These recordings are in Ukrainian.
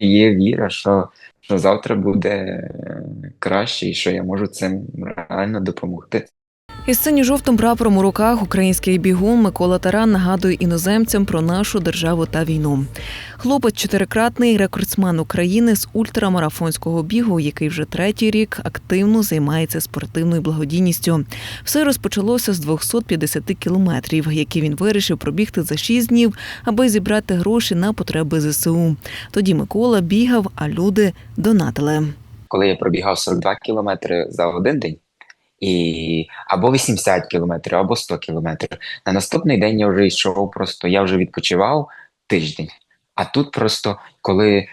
Є віра, що, що завтра буде е, краще і що я можу цим реально допомогти. Із сині жовтим прапором у руках український бігун Микола Таран нагадує іноземцям про нашу державу та війну. Хлопець чотирикратний рекордсмен України з ультрамарафонського бігу, який вже третій рік активно займається спортивною благодійністю. Все розпочалося з 250 кілометрів, які він вирішив пробігти за 6 днів, аби зібрати гроші на потреби ЗСУ. Тоді Микола бігав, а люди донатили. Коли я пробігав 42 кілометри за один день, і або 80 кілометрів, або 100 кілометрів. На наступний день я вже йшов просто, я вже відпочивав тиждень. А тут просто коли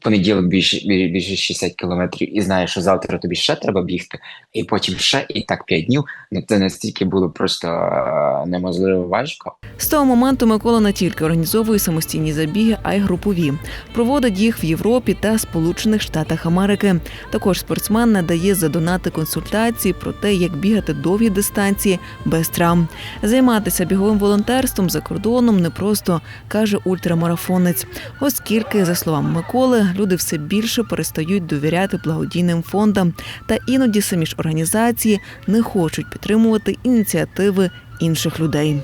понеділок біжиш біжиш 60 кілометрів і знаєш, що завтра тобі ще треба бігти, і потім ще, і так 5 днів. Ну це настільки було просто е, неможливо важко. З того моменту Микола не тільки організовує самостійні забіги, а й групові. Проводить їх в Європі та Сполучених Штатах Америки. Також спортсмен надає за донати консультації про те, як бігати довгі дистанції без травм. Займатися біговим волонтерством за кордоном непросто, каже ультрамарафонець, оскільки, за словами Миколи, люди все більше перестають довіряти благодійним фондам, та іноді самі ж організації не хочуть підтримувати ініціативи інших людей.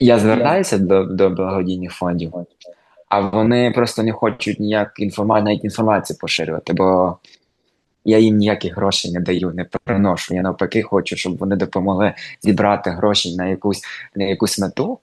Я звертаюся до, до благодійних фондів, а вони просто не хочуть ніяк інформацію, навіть інформацію поширювати, бо я їм ніяких грошей не даю, не приношу. Я навпаки хочу, щоб вони допомогли зібрати гроші на якусь, на якусь мету.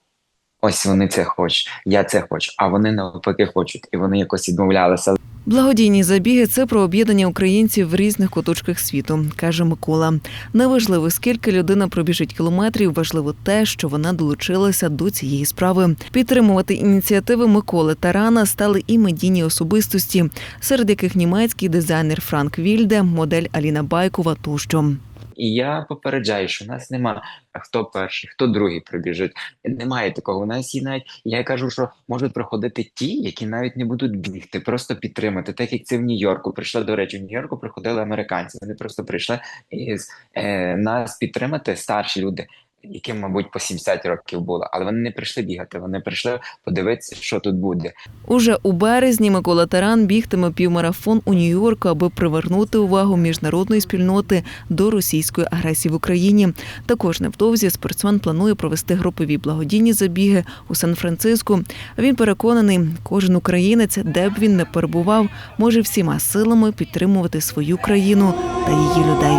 Ось вони це хочуть, я це хочу, а вони навпаки хочуть, і вони якось відмовлялися. Благодійні забіги це про об'єднання українців в різних куточках світу, каже Микола. Неважливо, скільки людина пробіжить кілометрів, важливо те, що вона долучилася до цієї справи. Підтримувати ініціативи Миколи Тарана стали і медійні особистості, серед яких німецький дизайнер Франк Вільде, модель Аліна Байкова тощо. І я попереджаю, що в нас нема хто перший, хто другий прибіжить. Немає такого. У нас є навіть я кажу, що можуть проходити ті, які навіть не будуть бігти, просто підтримати. Так як це в Нью-Йорку. Прийшли, до речі, в Нью-Йорку приходили американці. Вони просто прийшли із е, нас підтримати старші люди. Яким, мабуть, по 70 років було, але вони не прийшли бігати. Вони прийшли подивитися, що тут буде. Уже у березні Микола Таран бігтиме півмарафон у Нью-Йорку, аби привернути увагу міжнародної спільноти до російської агресії в Україні. Також невдовзі спортсмен планує провести групові благодійні забіги у Сан-Франциско. Він переконаний, кожен українець, де б він не перебував, може всіма силами підтримувати свою країну та її людей.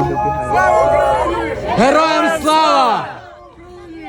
Героям слава!